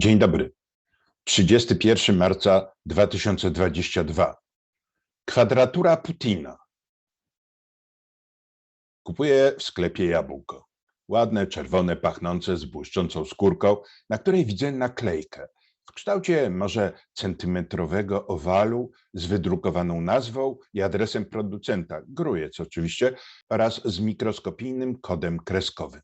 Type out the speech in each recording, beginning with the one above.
Dzień dobry. 31 marca 2022. Kwadratura Putina. Kupuję w sklepie jabłko. Ładne, czerwone, pachnące, z błyszczącą skórką, na której widzę naklejkę w kształcie może centymetrowego owalu z wydrukowaną nazwą i adresem producenta, grujec oczywiście, oraz z mikroskopijnym kodem kreskowym.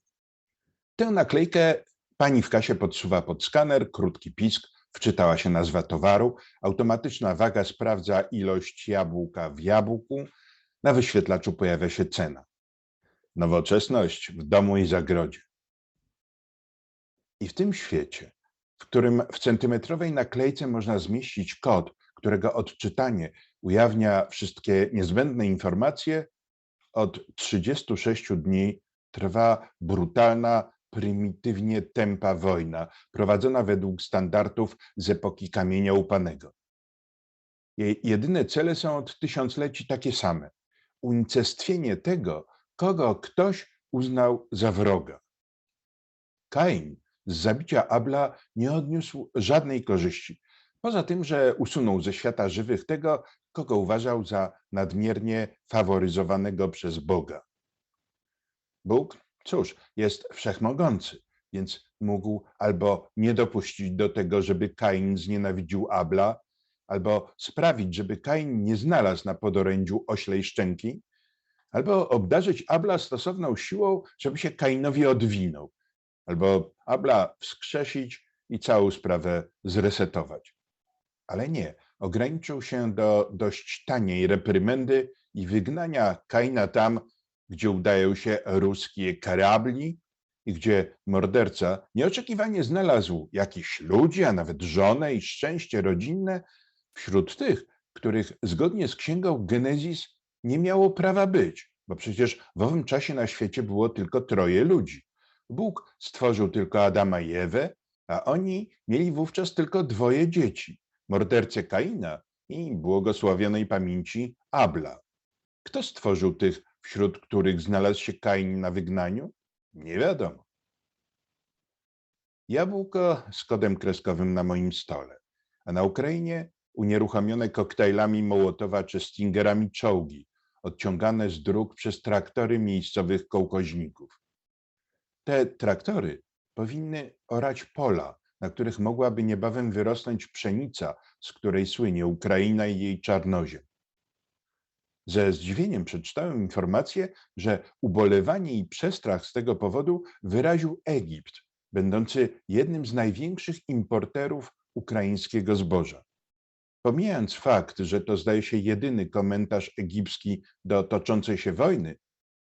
Tę naklejkę Pani w kasie podsuwa pod skaner, krótki pisk, wczytała się nazwa towaru, automatyczna waga sprawdza ilość jabłka w jabłku, na wyświetlaczu pojawia się cena. Nowoczesność w domu i zagrodzie. I w tym świecie, w którym w centymetrowej naklejce można zmieścić kod, którego odczytanie ujawnia wszystkie niezbędne informacje, od 36 dni trwa brutalna, prymitywnie tępa wojna, prowadzona według standardów z epoki kamienia upanego. Jej jedyne cele są od tysiącleci takie same. Unicestwienie tego, kogo ktoś uznał za wroga. Kain z zabicia Abla nie odniósł żadnej korzyści, poza tym, że usunął ze świata żywych tego, kogo uważał za nadmiernie faworyzowanego przez Boga. Bóg Cóż, jest wszechmogący, więc mógł albo nie dopuścić do tego, żeby Kain znienawidził Abla, albo sprawić, żeby Kain nie znalazł na podorędziu oślej szczęki, albo obdarzyć Abla stosowną siłą, żeby się Kainowi odwinął, albo Abla wskrzesić i całą sprawę zresetować. Ale nie, ograniczył się do dość taniej reprymendy i wygnania Kaina tam, gdzie udają się ruskie karabli i gdzie morderca nieoczekiwanie znalazł jakichś ludzi, a nawet żonę i szczęście rodzinne wśród tych, których zgodnie z księgą Genezis nie miało prawa być, bo przecież w owym czasie na świecie było tylko troje ludzi. Bóg stworzył tylko Adama i Ewę, a oni mieli wówczas tylko dwoje dzieci, mordercę Kaina i błogosławionej pamięci Abla. Kto stworzył tych wśród których znalazł się Kain na wygnaniu? Nie wiadomo. Jabłko z kodem kreskowym na moim stole, a na Ukrainie unieruchomione koktajlami Mołotowa czy Stingerami czołgi, odciągane z dróg przez traktory miejscowych kołkoźników. Te traktory powinny orać pola, na których mogłaby niebawem wyrosnąć pszenica, z której słynie Ukraina i jej czarnoziem. Ze zdziwieniem przeczytałem informację, że ubolewanie i przestrach z tego powodu wyraził Egipt, będący jednym z największych importerów ukraińskiego zboża. Pomijając fakt, że to zdaje się jedyny komentarz egipski do toczącej się wojny,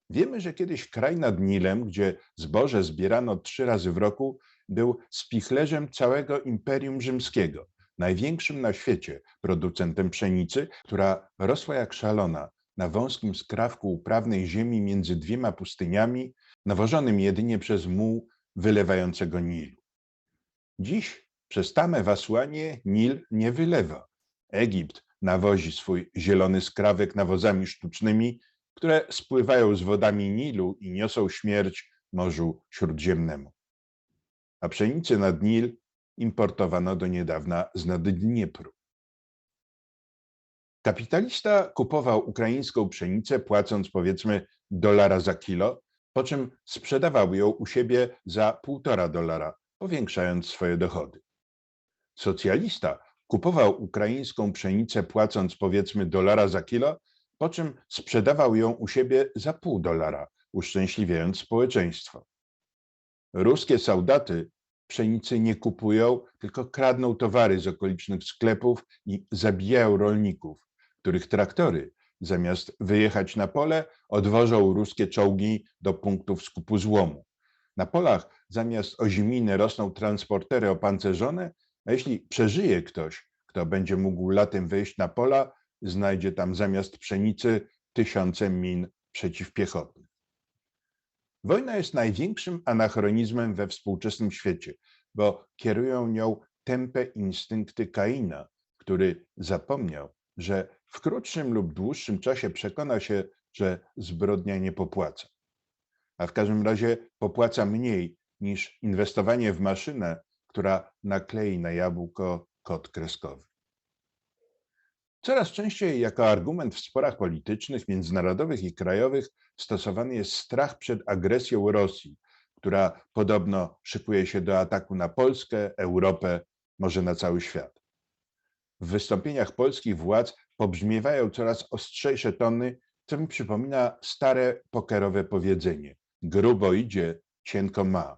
wiemy, że kiedyś kraj nad Nilem, gdzie zboże zbierano trzy razy w roku, był spichlerzem całego Imperium Rzymskiego największym na świecie producentem pszenicy, która rosła jak szalona na wąskim skrawku uprawnej ziemi między dwiema pustyniami, nawożonym jedynie przez muł wylewającego Nilu. Dziś przez tamę w Asłanie Nil nie wylewa. Egipt nawozi swój zielony skrawek nawozami sztucznymi, które spływają z wodami Nilu i niosą śmierć Morzu Śródziemnemu. A pszenicy nad Nil importowano do niedawna z Naddniepru. Kapitalista kupował ukraińską pszenicę płacąc powiedzmy dolara za kilo, po czym sprzedawał ją u siebie za półtora dolara, powiększając swoje dochody. Socjalista kupował ukraińską pszenicę płacąc powiedzmy dolara za kilo, po czym sprzedawał ją u siebie za pół dolara, uszczęśliwiając społeczeństwo. Ruskie saudaty pszenicy nie kupują, tylko kradną towary z okolicznych sklepów i zabijają rolników, których traktory zamiast wyjechać na pole, odwożą ruskie czołgi do punktów skupu złomu. Na polach zamiast oziminy rosną transportery opancerzone, a jeśli przeżyje ktoś, kto będzie mógł latem wejść na pola, znajdzie tam zamiast pszenicy tysiące min przeciwpiechotnych. Wojna jest największym anachronizmem we współczesnym świecie, bo kierują nią tępe instynkty Kaina, który zapomniał, że w krótszym lub dłuższym czasie przekona się, że zbrodnia nie popłaca. A w każdym razie popłaca mniej niż inwestowanie w maszynę, która naklei na jabłko kod kreskowy. Coraz częściej jako argument w sporach politycznych, międzynarodowych i krajowych stosowany jest strach przed agresją Rosji, która podobno szykuje się do ataku na Polskę, Europę, może na cały świat. W wystąpieniach polskich władz pobrzmiewają coraz ostrzejsze tony, co mi przypomina stare pokerowe powiedzenie: grubo idzie, cienko ma.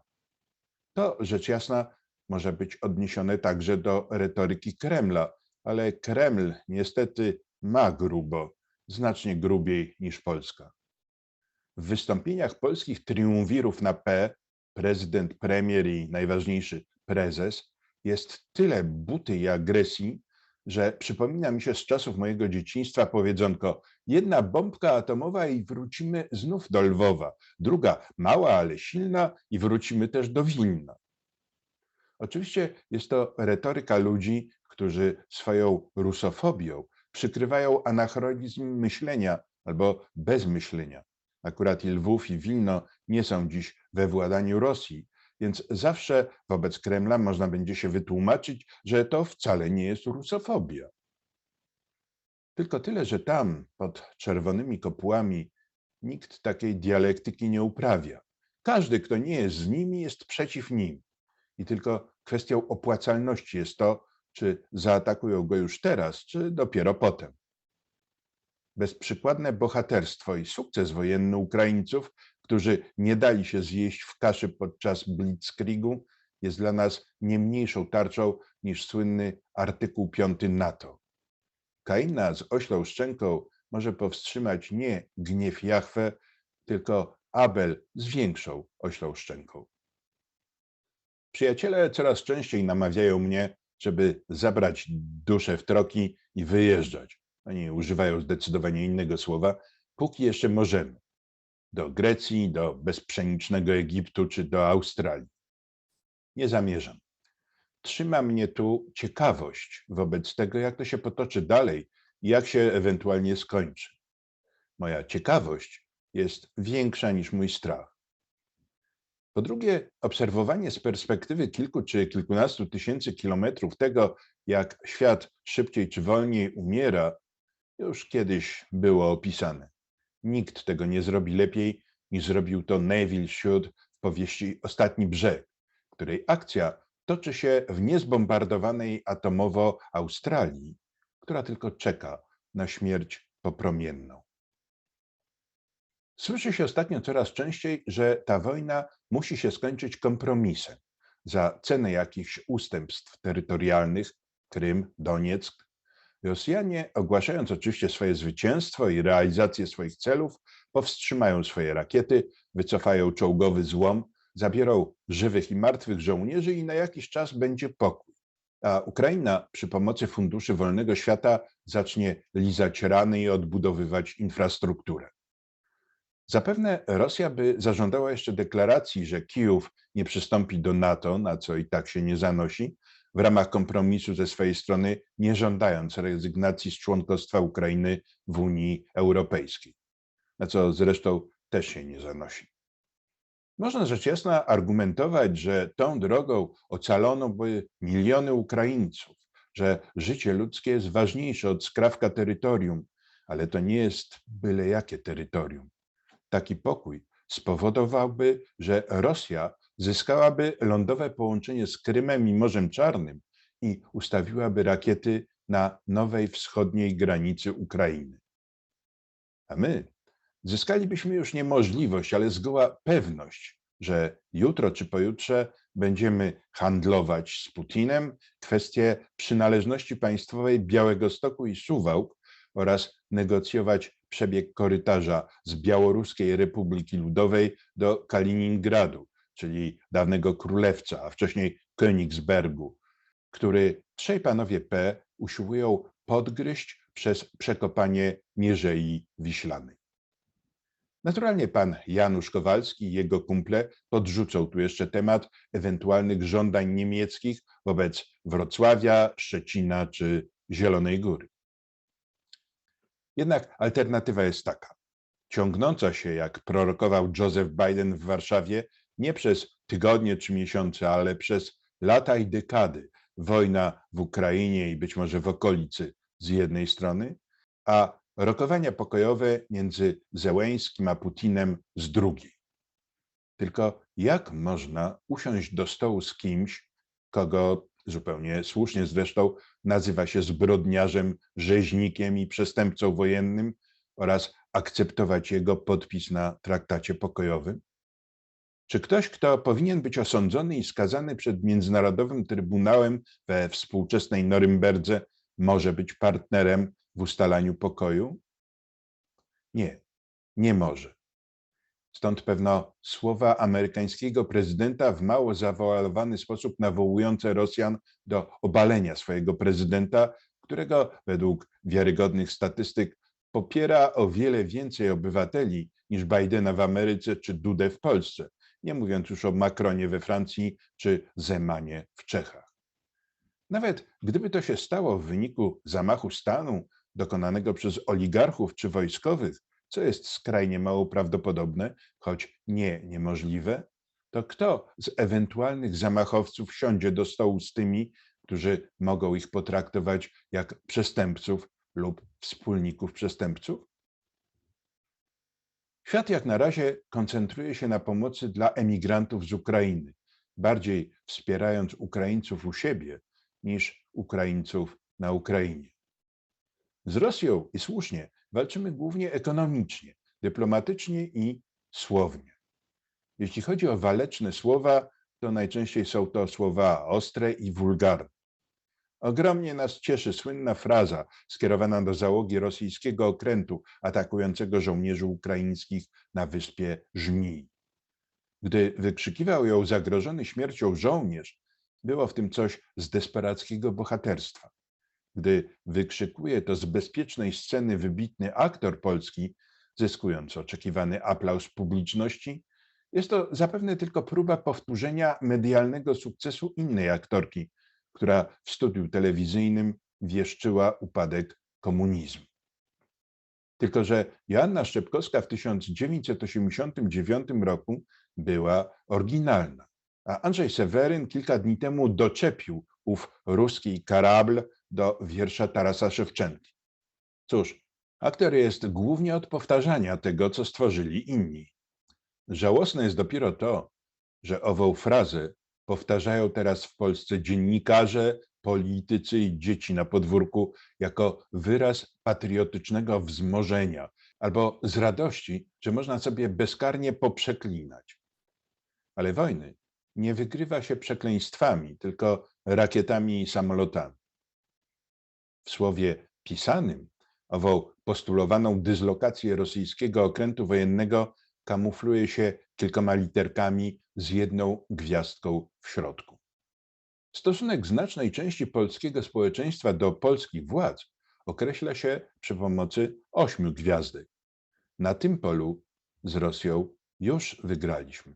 To rzecz jasna może być odniesione także do retoryki Kremla, ale Kreml niestety ma grubo, znacznie grubiej niż Polska. W wystąpieniach polskich triumvirów na P, prezydent, premier i najważniejszy prezes, jest tyle buty i agresji, że przypomina mi się z czasów mojego dzieciństwa powiedzonko: jedna bombka atomowa i wrócimy znów do Lwowa, druga mała, ale silna i wrócimy też do Wilna. Oczywiście jest to retoryka ludzi, którzy swoją rusofobią przykrywają anachronizm myślenia albo bezmyślenia. Akurat i Lwów i Wilno nie są dziś we władaniu Rosji, więc zawsze wobec Kremla można będzie się wytłumaczyć, że to wcale nie jest rusofobia. Tylko tyle, że tam, pod czerwonymi kopułami, nikt takiej dialektyki nie uprawia. Każdy, kto nie jest z nimi, jest przeciw nim. I tylko kwestią opłacalności jest to, czy zaatakują go już teraz, czy dopiero potem. Bezprzykładne bohaterstwo i sukces wojenny Ukraińców, którzy nie dali się zjeść w kaszy podczas Blitzkriegu, jest dla nas nie mniejszą tarczą niż słynny artykuł 5 NATO. Kaina z oślą szczęką może powstrzymać nie gniew Jahwe, tylko Abel z większą oślą szczęką. Przyjaciele coraz częściej namawiają mnie, żeby zabrać duszę w troki i wyjeżdżać. Oni używają zdecydowanie innego słowa, póki jeszcze możemy. Do Grecji, do bezpszenicznego Egiptu czy do Australii. Nie zamierzam. Trzyma mnie tu ciekawość wobec tego, jak to się potoczy dalej i jak się ewentualnie skończy. Moja ciekawość jest większa niż mój strach. Po drugie, obserwowanie z perspektywy kilku czy kilkunastu tysięcy kilometrów tego, jak świat szybciej czy wolniej umiera, już kiedyś było opisane. Nikt tego nie zrobi lepiej, niż zrobił to Neville Shute w powieści Ostatni Brzeg, której akcja toczy się w niezbombardowanej atomowo Australii, która tylko czeka na śmierć popromienną. Słyszy się ostatnio coraz częściej, że ta wojna musi się skończyć kompromisem za cenę jakichś ustępstw terytorialnych Krym, Donieck. Rosjanie, ogłaszając oczywiście swoje zwycięstwo i realizację swoich celów, powstrzymają swoje rakiety, wycofają czołgowy złom, zabiorą żywych i martwych żołnierzy i na jakiś czas będzie pokój. A Ukraina przy pomocy funduszy wolnego świata zacznie lizać rany i odbudowywać infrastrukturę. Zapewne Rosja by zażądała jeszcze deklaracji, że Kijów nie przystąpi do NATO, na co i tak się nie zanosi, w ramach kompromisu ze swojej strony, nie żądając rezygnacji z członkostwa Ukrainy w Unii Europejskiej, na co zresztą też się nie zanosi. Można rzecz jasna argumentować, że tą drogą ocalono by miliony Ukraińców, że życie ludzkie jest ważniejsze od skrawka terytorium, ale to nie jest byle jakie terytorium taki pokój spowodowałby, że Rosja zyskałaby lądowe połączenie z Krymem i Morzem Czarnym i ustawiłaby rakiety na nowej wschodniej granicy Ukrainy. A my zyskalibyśmy już nie możliwość, ale zgoła pewność, że jutro czy pojutrze będziemy handlować z Putinem kwestie przynależności państwowej Białego Stoku i Suwałk oraz negocjować przebieg korytarza z Białoruskiej Republiki Ludowej do Kaliningradu, czyli dawnego królewca, a wcześniej Königsbergu, który trzej panowie P usiłują podgryźć przez przekopanie Mierzei Wiślanej. Naturalnie pan Janusz Kowalski i jego kumple podrzucą tu jeszcze temat ewentualnych żądań niemieckich wobec Wrocławia, Szczecina czy Zielonej Góry. Jednak alternatywa jest taka. Ciągnąca się, jak prorokował Joseph Biden w Warszawie, nie przez tygodnie czy miesiące, ale przez lata i dekady, wojna w Ukrainie i być może w okolicy z jednej strony, a rokowania pokojowe między Zełęskim a Putinem z drugiej. Tylko jak można usiąść do stołu z kimś, kogo zupełnie słusznie zresztą nazywa się zbrodniarzem, rzeźnikiem i przestępcą wojennym oraz akceptować jego podpis na traktacie pokojowym? Czy ktoś, kto powinien być osądzony i skazany przed Międzynarodowym Trybunałem we współczesnej Norymberdze, może być partnerem w ustalaniu pokoju? Nie, nie może. Stąd pewno słowa amerykańskiego prezydenta w mało zawoalowany sposób nawołujące Rosjan do obalenia swojego prezydenta, którego według wiarygodnych statystyk popiera o wiele więcej obywateli niż Bidena w Ameryce czy Dudę w Polsce, nie mówiąc już o Macronie we Francji czy Zemanie w Czechach. Nawet gdyby to się stało w wyniku zamachu stanu dokonanego przez oligarchów czy wojskowych, co jest skrajnie mało prawdopodobne, choć nie niemożliwe, to kto z ewentualnych zamachowców siądzie do stołu z tymi, którzy mogą ich potraktować jak przestępców lub wspólników przestępców? Świat jak na razie koncentruje się na pomocy dla emigrantów z Ukrainy, bardziej wspierając Ukraińców u siebie niż Ukraińców na Ukrainie. Z Rosją i słusznie walczymy głównie ekonomicznie, dyplomatycznie i słownie. Jeśli chodzi o waleczne słowa, to najczęściej są to słowa ostre i wulgarne. Ogromnie nas cieszy słynna fraza skierowana do załogi rosyjskiego okrętu atakującego żołnierzy ukraińskich na wyspie Żmij. Gdy wykrzykiwał ją zagrożony śmiercią żołnierz, było w tym coś z desperackiego bohaterstwa. Gdy wykrzykuje to z bezpiecznej sceny wybitny aktor polski, zyskując oczekiwany aplauz publiczności, jest to zapewne tylko próba powtórzenia medialnego sukcesu innej aktorki, która w studiu telewizyjnym wieszczyła upadek komunizmu. Tylko, że Joanna Szczepkowska w 1989 roku była oryginalna, a Andrzej Seweryn kilka dni temu doczepił ów ruski karabl do wiersza Tarasa Szewczenki. Cóż, aktor jest głównie od powtarzania tego, co stworzyli inni. Żałosne jest dopiero to, że ową frazę powtarzają teraz w Polsce dziennikarze, politycy i dzieci na podwórku jako wyraz patriotycznego wzmożenia albo z radości, że można sobie bezkarnie poprzeklinać. Ale wojny nie wygrywa się przekleństwami, tylko rakietami i samolotami. W słowie pisanym ową postulowaną dyslokację rosyjskiego okrętu wojennego kamufluje się kilkoma literkami z jedną gwiazdką w środku. Stosunek znacznej części polskiego społeczeństwa do polskich władz określa się przy pomocy ośmiu gwiazdek. Na tym polu z Rosją już wygraliśmy.